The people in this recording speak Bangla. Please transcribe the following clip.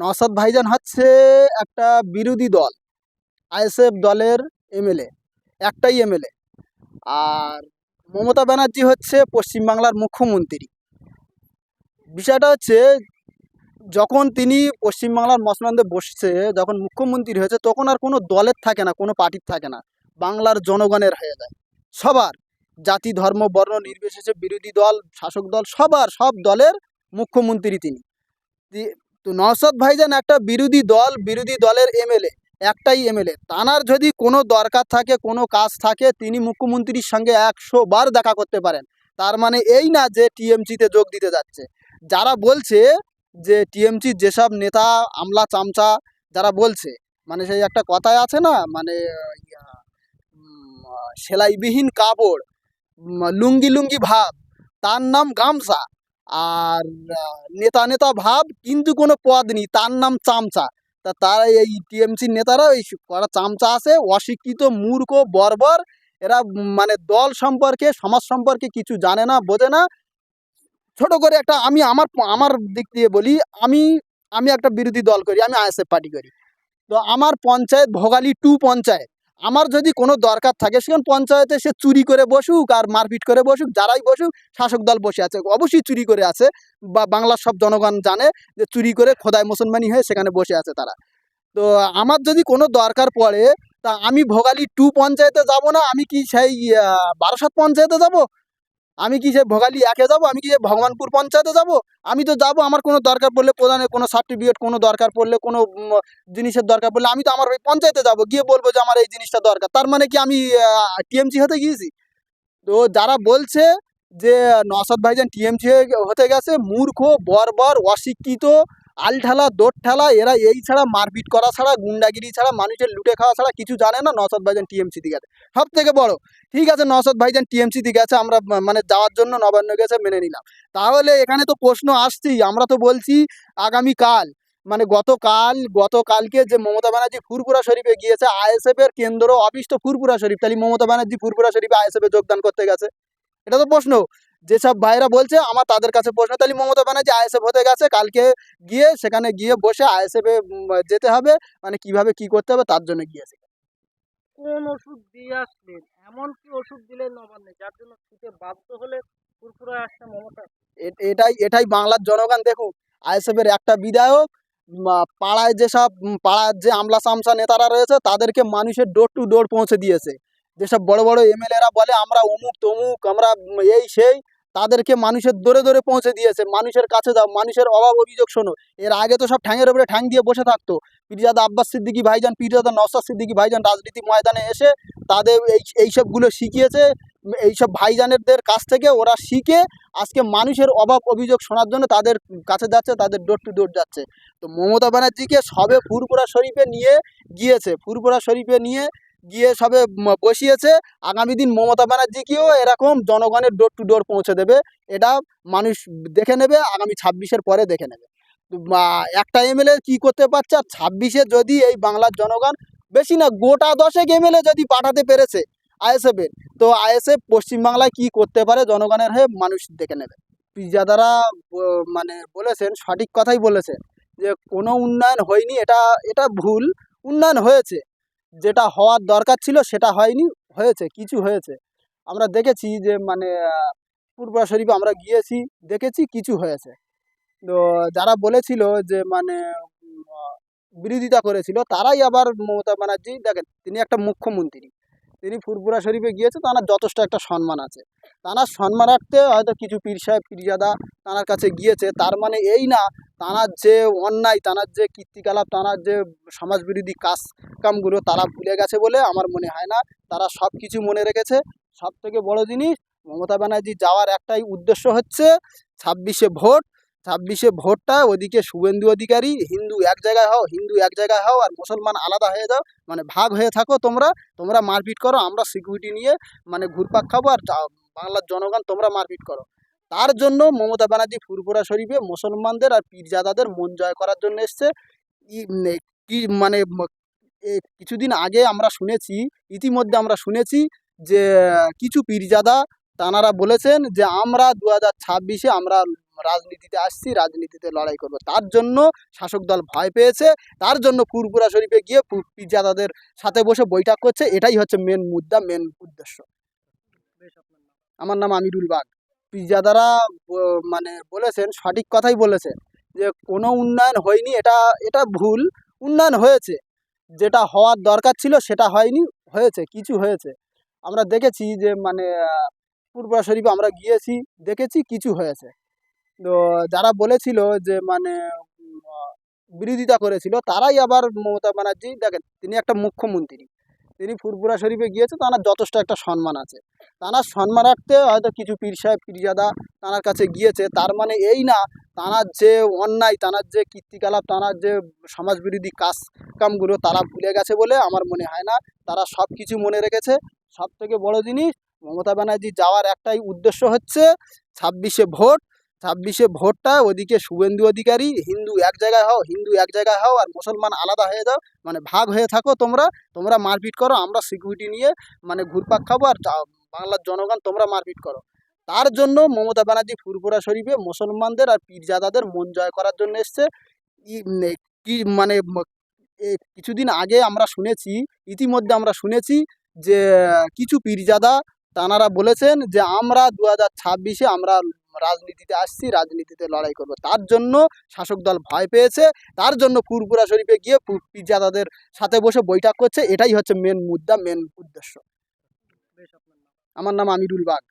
নওসাদ ভাইজান হচ্ছে একটা বিরোধী দল, আইএসএফ দলের এমএলএ, একটাই এমএলএ। আর মমতা ব্যানার্জি হচ্ছে পশ্চিমবাংলার মুখ্যমন্ত্রী। বিষয়টা হচ্ছে, যখন তিনি পশ্চিমবাংলার মসনন্দে বসছে, যখন মুখ্যমন্ত্রী হয়েছে, তখন আর কোনো দলের থাকে না, কোনো পার্টির থাকে না। বাংলার জনগণের হয়ে যায়। সবার জাতি, ধর্ম, বর্ণ নির্বিশেষে বিরোধী দল, শাসক দল, সবার, সব দলের মুখ্যমন্ত্রী তিনি। তো নওসাদ ভাইজান একটা বিরোধী দল, বিরোধী দলের এমএলএ, একটাই এমএলএ। তানার যদি কোনো দরকার থাকে, কোনো কাজ থাকে, তিনি মুখ্যমন্ত্রীর সঙ্গে একশো বার দেখা করতে পারেন। তার মানে এই না যে টিএমসিতে যোগ দিতে যাচ্ছে। যারা বলছে যে টিএমসির যেসব নেতা, আমলা, চামচা, যারা বলছে মানে সেই একটা কথায় আছে না মানে সেলাইবিহীন কাপড় লুঙ্গি লুঙ্গি ভাব, তার নাম গামছা। আর নেতা নেতা ভাব কিন্তু কোনো পদ নেই, তার নাম চামচা। তা তারা এই টিএমসির নেতারা, এই করা চামচা আছে, অশিক্ষিত, মূর্খ, বর্বর, এরা মানে দল সম্পর্কে, সমাজ সম্পর্কে কিছু জানে না, বোঝে না। ছোট করে একটা আমি আমার আমার দিক দিয়ে বলি, আমি আমি একটা বিরোধী দল করি, আমি আইএসএফ পার্টি করি। তো আমার পঞ্চায়েত ভোগালী টু পঞ্চায়েত। আমার যদি কোনো দরকার থাকে, সেখানে পঞ্চায়েতে সে চুরি করে বসুক আর মারপিট করে বসুক, যারাই বসুক, শাসক দল বসে আছে। অবশ্যই চুরি করে আছে বা বাংলার সব জনগণ জানে যে চুরি করে খোদায় মুসলমানি হয়ে সেখানে বসে আছে তারা। তো আমার যদি কোনো দরকার পড়ে, তা আমি ভোগালী টু পঞ্চায়েতে যাব না, আমি কি সেই বারোসাত পঞ্চায়েতে যাব? আমি কি সে ভোগালি একে যাব? আমি কি সে ভগবানপুর পঞ্চায়েতে যাব? আমি তো যাব, আমার কোনো দরকার পড়লে প্রধানের কোনো সার্টিফিকেট কোনো দরকার পড়লে কোনো জিনিসের দরকার পড়লে আমি তো আমার ওই পঞ্চায়েতে যাব। গিয়ে বলব যে আমার এই জিনিসটা দরকার। তার মানে কি আমি টিএমসি হতে গিয়েছি? তো যারা বলছে যে নসদ ভাইজান টিএমসি হতে গেছে, মূর্খ, বর্বর, অশিক্ষিত আলঠালা দোট ঠেলা, এরা এই ছাড়া মারপিট করা ছাড়া, গুন্ডাগিরি ছাড়া, মানুষের লুটে খাওয়া ছাড়া কিছু জানে না নসাদ ভাইজান টিএমসি দিকে সব থেকে বড়, ঠিক আছে নসাদ ভাইজান টিএমসি দিকে আছে, আমরা মানে যাওয়ার জন্য নবান্ন গেছে মেনে নিলাম। তাহলে এখানে তো প্রশ্ন আসছেই, আমরা তো বলছি আগামীকাল মানে গতকাল, গতকালকে যে মমতা ব্যানার্জি ফুরপুরা শরীফে গিয়েছে, আইএসএফ এর কেন্দ্র অফিস তো ফুরপুরা শরীফ, তাহলে মমতা ব্যানার্জি ফুরপুরা শরীফে আইএসএফ এ যোগদান করতে গেছে। এটা তো প্রশ্ন যেসব ভাইরা বলছে আমার তাদের কাছে প্রশ্ন। তাহলে মমতা ব্যানার্জি আইএসএফ হতে গেছে কালকে গিয়ে সেখানে গিয়ে বসে আইএসএফ যেতে হবে মানে কীভাবে কি করতে হবে তার জন্য গিয়েছে। কোন ওষুধ দিয়ে আসলেন এমন কি ওষুধ দিলেন নবান্নে যার জন্য ছুটে বাধ্য হলে ফুরফুরায় আসছে মমতা। এটাই এটাই বাংলার জনগণ দেখুন আইএসএফ এর একটা বিধায়ক পাড়ায় যেসব পাড়ার যে আমলা সামসা নেতারা রয়েছে তাদেরকে মানুষের ডোর টু ডোর পৌঁছে দিয়েছে। যেসব বড় বড় এমএলএরা বলে আমরা অমুক তমুক আমরা এই সেই তাদেরকে মানুষের দরে দরে পৌঁছে দিয়েছে। মানুষের কাছে যাও মানুষের অভাব অভিযোগ শোনো। এর আগে তো সব ঠ্যাঙের উপরে ঠ্যাং দিয়ে বসে থাকতো। পিরিজাদা আব্বাস সিদ্দিকী ভাইজান পিরিজাদা নওসাদ সিদ্দিকী ভাইজান রাজনীতি ময়দানে এসে তাদের এই এইসবগুলো শিখিয়েছে। এইসব ভাইজানেরদের কাছ থেকে ওরা শিখে আজকে মানুষের অভাব অভিযোগ শোনার জন্য তাদের কাছে যাচ্ছে, তাদের ডোর টু ডোর যাচ্ছে। তো মমতা ব্যানার্জিকে সবে ফুরপুরা শরীফে নিয়ে গিয়েছে। ফুরপুরা শরীফে নিয়ে গিয়ে সবে বসিয়েছে। আগামী দিন মমতা ব্যানার্জিকেও এরকম জনগণের ডোর টু ডোর পৌঁছে দেবে। এটা মানুষ দেখে নেবে, আগামী ছাব্বিশের পরে দেখে নেবে। একটা এমএলএ কি করতে পারছে? আর ছাব্বিশে যদি এই বাংলার জনগণ, বেশি না, গোটা দশেক এমএলএ যদি পাঠাতে পেরেছে আইএসএফ এর, তো আইএসএফ পশ্চিমবাংলায় কি করতে পারে? জনগণের হয়ে মানুষ দেখে নেবে। পিজাদারা মানে বলেছেন, সঠিক কথাই বলেছেন যে, কোনো উন্নয়ন হয়নি, এটা এটা ভুল। উন্নয়ন হয়েছে। যেটা হওয়ার দরকার ছিল সেটা হয়নি, হয়েছে, কিছু হয়েছে। আমরা দেখেছি যে মানে পূর্বা শরীফে আমরা গিয়েছি, দেখেছি, কিছু হয়েছে। তো যারা বলেছিল যে মানে বিরোধিতা করেছিল, তারাই আবার মমতা ব্যানার্জি, দেখেন, তিনি একটা মুখ্যমন্ত্রী। তিনি ফুরপুরা শরীফে গিয়েছে, তাঁর যথেষ্ট একটা সম্মান আছে। তাঁর সম্মান রাখতে হয়তো কিছু পীর সাহেব, পীরজাদা তানার কাছে গিয়েছে, তার মানে এই না তানার যে অন্যায় তানার যে কীর্তিকলাপ তানার যে সমাজবিরোধী কাজ কামগুলো তারা ভুলে গেছে বলে আমার মনে হয় না। তারা সব কিছু মনে রেখেছে। সব থেকে বড় জিনিস, মমতা ব্যানার্জি যাওয়ার একটাই উদ্দেশ্য হচ্ছে ছাব্বিশে ভোট। ছাব্বিশে ভোটটা ওদিকে শুভেন্দু অধিকারী, হিন্দু এক জায়গায় হও, হিন্দু এক জায়গায় হও আর মুসলমান আলাদা হয়ে যাও মানে ভাগ হয়ে থাকো তোমরা। তোমরা মারপিট করো, আমরা সিকিউরিটি নিয়ে মানে ঘুরপাক খাব আর বাংলার জনগণ তোমরা মারপিট করো। তার জন্য মমতা ব্যানার্জি ফুরপুরা শরীফে মুসলমানদের আর পীরজাদাদের মন জয় করার জন্য এসছে। ই- নে- কি মানে কিছুদিন আগে আমরা শুনেছি, ইতিমধ্যে আমরা শুনেছি যে, কিছু পীরজাদা তানারা বলেছেন যে, আমরা দু হাজার ছাব্বিশে আমরা রাজনীতিতে আসছি, রাজনীতিতে লড়াই করব। তার জন্য শাসক দল ভয় পেয়েছে। তার জন্য ফুরপুরা শরীফে গিয়ে পীরজাদাদের সাথে বসে বৈঠক করছে। এটাই হচ্ছে মেন মুদ্রা মেন উদ্দেশ্য। আমার নাম আমিরুল বাগ। পীরজাদারা ব- মানে বলেছেন, সঠিক কথাই বলেছেন যে, কোনো উন্নয়ন হয়নি, এটা এটা ভুল। উন্নয়ন হয়েছে। যেটা হওয়ার দরকার ছিল, সেটা হয়নি, হয়েছে, কিছু হয়েছে। আমরা দেখেছি যে মানে পূর্বা শরীফে আমরা গিয়েছি, দেখেছি, কিছু হয়েছে। তো, যারা বলেছিল যে মানে বিরোধিতা করেছিল, তারাই আবার মমতা ব্যানার্জি, দেখেন, তিনি একটা মুখ্যমন্ত্রী। তিনি ফুরপুরা শরীফে গিয়েছে, তার যথেষ্ট একটা সম্মান আছে। তানার সম্মানার্থে হয়তো কিছু পীর সাহেব, পীরজাদা তানার কাছে গিয়েছে। তার মানে এই না, তানার যে অন্যায়, তানার যে কীর্তিকলাপ, তানার যে সমাজবিরোধী কাজ কামগুলো তারা ভুলে গেছে বলে আমার মনে হয় না। তারা সব কিছু মনে রেখেছে। সব থেকে বড় জিনিস, মমতা ব্যানার্জি যাওয়ার একটাই উদ্দেশ্য হচ্ছে ছাব্বিশে ভোট। ছাব্বিশে ভোটটা ওদিকে শুভেন্দু অধিকারী, হিন্দু এক জায়গায় হও, হিন্দু এক জায়গায় হও আর মুসলমান আলাদা হয়ে যাও মানে ভাগ হয়ে থাকো তোমরা। তোমরা মারপিট করো, আমরা সিকিউরিটি নিয়ে মানে ঘুরপাক খাব আর বাংলার জনগণ তোমরা মারপিট করো। তার জন্য মমতা ব্যানার্জি ফুরপুরা শরীফে মুসলমানদের আর পীরজাদাদের মন জয় করার জন্য এসছে। কি মানে কিছুদিন আগে আমরা শুনেছি, ইতিমধ্যে আমরা শুনেছি যে, কিছু পীরজাদা তানারা বলেছেন যে, আমরা দু হাজার ছাব্বিশে আমরা রাজনীতিতে আসছি, রাজনীতিতে লড়াই করব। তার জন্য শাসক দল ভয় পেয়েছে। তার জন্য ফুরপুরা শরীফে গিয়ে পীরজাদাদের সাথে বসে বৈঠক করছে। এটাই হচ্ছে মেন মুদ্রা মেন উদ্দেশ্য। আমার নাম আমিরুল বাগ।